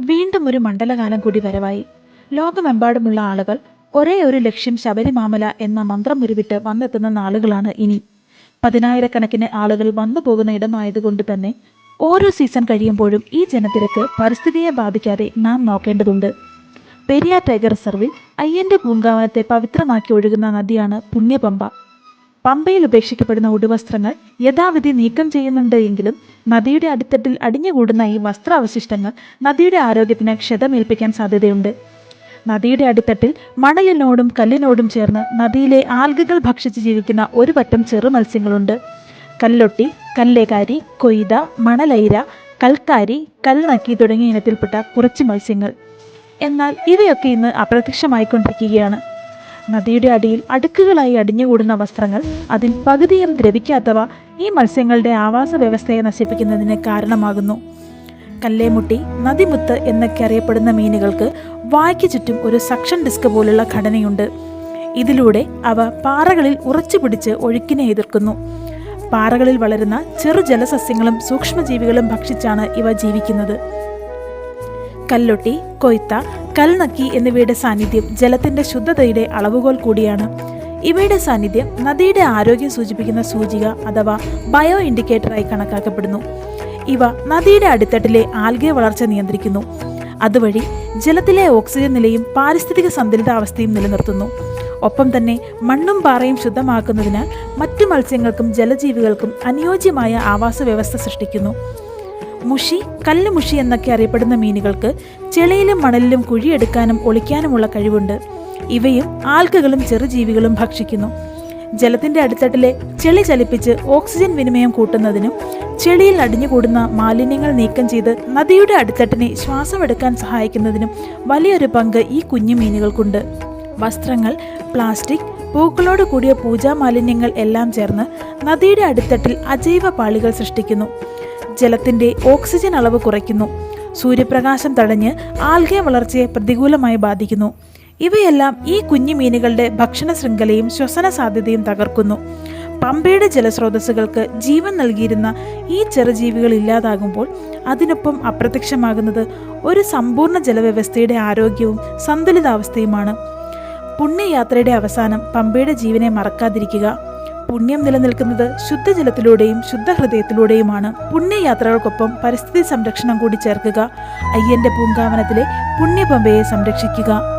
വീണ്ടും ഒരു മണ്ഡലകാലം കൂടി വരവായി. ലോകമെമ്പാടുമുള്ള ആളുകൾ ഒരേ ഒരു ലക്ഷ്യം ശബരിമാമല എന്ന മന്ത്രം ഉരുവിട്ട് വന്നെത്തുന്ന നാളുകളാണ് ഇനി. പതിനായിരക്കണക്കിന് ആളുകൾ വന്നു പോകുന്ന ഇടമായതുകൊണ്ട് തന്നെ ഓരോ സീസൺ കഴിയുമ്പോഴും ഈ ജനത്തിരക്ക് പരിസ്ഥിതിയെ ബാധിക്കാതെ നാം നോക്കേണ്ടതുണ്ട്. പെരിയാർ ടൈഗർ റിസർവിൽ അയ്യന്റെ പൂങ്കാവനത്തെ പവിത്രമാക്കി ഒഴുകുന്ന നദിയാണ് പുണ്യപമ്പ. പമ്പയിൽ ഉപേക്ഷിക്കപ്പെടുന്ന ഉടുവസ്ത്രങ്ങൾ യഥാവിധി നീക്കം ചെയ്യുന്നുണ്ട് എങ്കിലും നദിയുടെ അടിത്തട്ടിൽ അടിഞ്ഞുകൂടുന്ന ഈ വസ്ത്രാവശിഷ്ടങ്ങൾ നദിയുടെ ആരോഗ്യത്തിന് ക്ഷതമേൽപ്പിക്കാൻ സാധ്യതയുണ്ട്. നദിയുടെ അടിത്തട്ടിൽ മണലിനോടും കല്ലിനോടും ചേർന്ന് നദിയിലെ ആൽഗകൾ ഭക്ഷിച്ച് ജീവിക്കുന്ന ഒരു പറ്റം ചെറു മത്സ്യങ്ങളുണ്ട്. കല്ലൊട്ടി കല്ലേകാരി കൊയ്ത മണലൈര കൽക്കാരി കൽനക്കി തുടങ്ങിയ ഇനത്തിൽപ്പെട്ട കുറച്ച് മത്സ്യങ്ങൾ. എന്നാൽ ഇവയൊക്കെ ഇന്ന് അപ്രത്യക്ഷമായിക്കൊണ്ടിരിക്കുകയാണ്. നദിയുടെ അടിയിൽ അടുക്കുകളായി അടിഞ്ഞുകൂടുന്ന വസ്ത്രങ്ങൾ അതിൽ പകുതിയും ദ്രവിക്കാത്തവ ഈ മത്സ്യങ്ങളുടെ ആവാസ വ്യവസ്ഥയെ നശിപ്പിക്കുന്നതിന് കാരണമാകുന്നു. കല്ലേമുട്ടി നദിമുത്ത് എന്നൊക്കെ അറിയപ്പെടുന്ന മീനുകൾക്ക് വായ്ക്ക് ചുറ്റും ഒരു സക്ഷൻ ഡിസ്ക് പോലുള്ള ഘടനയുണ്ട്. ഇതിലൂടെ അവ പാറകളിൽ ഉറച്ചു പിടിച്ച് ഒഴുക്കിനെ എതിർക്കുന്നു. പാറകളിൽ വളരുന്ന ചെറു ജലസസ്യങ്ങളും സൂക്ഷ്മജീവികളും ഭക്ഷിച്ചാണ് ഇവ ജീവിക്കുന്നത്. കല്ലൊട്ടി കൊയ്ത്ത കൽനക്കി എന്നിവയുടെ സാന്നിധ്യം ജലത്തിന്റെ ശുദ്ധതയുടെ അളവുകോൽ കൂടിയാണ്. ഇവയുടെ സാന്നിധ്യം നദിയുടെ ആരോഗ്യം സൂചിപ്പിക്കുന്ന സൂചിക അഥവാ ബയോ ഇൻഡിക്കേറ്ററായി കണക്കാക്കപ്പെടുന്നു. ഇവ നദിയുടെ അടിത്തട്ടിലെ ആൽഗെ വളർച്ച നിയന്ത്രിക്കുന്നു. അതുവഴി ജലത്തിലെ ഓക്സിജൻ നിലയും പാരിസ്ഥിതിക സന്തുലിതാവസ്ഥയും നിലനിർത്തുന്നു. ഒപ്പം തന്നെ മണ്ണും പാറയും ശുദ്ധമാക്കുന്നതിനാൽ മറ്റു മത്സ്യങ്ങൾക്കും ജലജീവികൾക്കും അനുയോജ്യമായ ആവാസ വ്യവസ്ഥ സൃഷ്ടിക്കുന്നു. മുഷി കല്ല് മുഷി എന്നൊക്കെ അറിയപ്പെടുന്ന മീനുകൾക്ക് ചെളിയിലും മണലിലും കുഴിയെടുക്കാനും ഒളിക്കാനുമുള്ള കഴിവുണ്ട്. ഇവയും ആൽഗകളും ചെറുജീവികളും ഭക്ഷിക്കുന്നു. ജലത്തിന്റെ അടിത്തട്ടിലെ ചെളി ചലിപ്പിച്ച് ഓക്സിജൻ വിനിമയം കൂട്ടുന്നതിനും ചെളിയിൽ അടിഞ്ഞുകൂടുന്ന മാലിന്യങ്ങൾ നീക്കം ചെയ്ത് നദിയുടെ അടിത്തട്ടിനെ ശ്വാസമെടുക്കാൻ സഹായിക്കുന്നതിനും വലിയൊരു പങ്ക് ഈ കുഞ്ഞു മീനുകൾക്കുണ്ട്. വസ്ത്രങ്ങൾ പ്ലാസ്റ്റിക് പൂക്കളോട് കൂടിയ പൂജാ മാലിന്യങ്ങൾ എല്ലാം ചേർന്ന് നദിയുടെ അടിത്തട്ടിൽ അജൈവ പാളികൾ സൃഷ്ടിക്കുന്നു. ജലത്തിന്റെ ഓക്സിജൻ അളവ് കുറയ്ക്കുന്നു. സൂര്യപ്രകാശം തടഞ്ഞ് ആൽഗെ വളർച്ചയെ പ്രതികൂലമായി ബാധിക്കുന്നു. ഇവയെല്ലാം ഈ കുഞ്ഞു മീനുകളുടെ ഭക്ഷണ ശൃംഖലയും ശ്വസന സാധ്യതയും തകർക്കുന്നു. പമ്പയുടെ ജലസ്രോതസ്സുകൾക്ക് ജീവൻ നൽകിയിരുന്ന ഈ ചെറുജീവികൾ ഇല്ലാതാകുമ്പോൾ അതിനൊപ്പം അപ്രത്യക്ഷമാകുന്നത് ഒരു സമ്പൂർണ ജലവ്യവസ്ഥയുടെ ആരോഗ്യവും സന്തുലിതാവസ്ഥയുമാണ്. പുണ്യയാത്രയുടെ അവസാനം പമ്പയുടെ ജീവനെ മറക്കാതിരിക്കുക. പുണ്യം നിലനിൽക്കുന്നത് ശുദ്ധജലത്തിലൂടെയും ശുദ്ധഹൃദയത്തിലൂടെയുമാണ്. പുണ്യയാത്രകൾക്കൊപ്പം പരിസ്ഥിതി സംരക്ഷണം കൂടി ചേർക്കുക. അയ്യന്റെ പൂങ്കാവനത്തിലെ പുണ്യപമ്പയെ സംരക്ഷിക്കുക.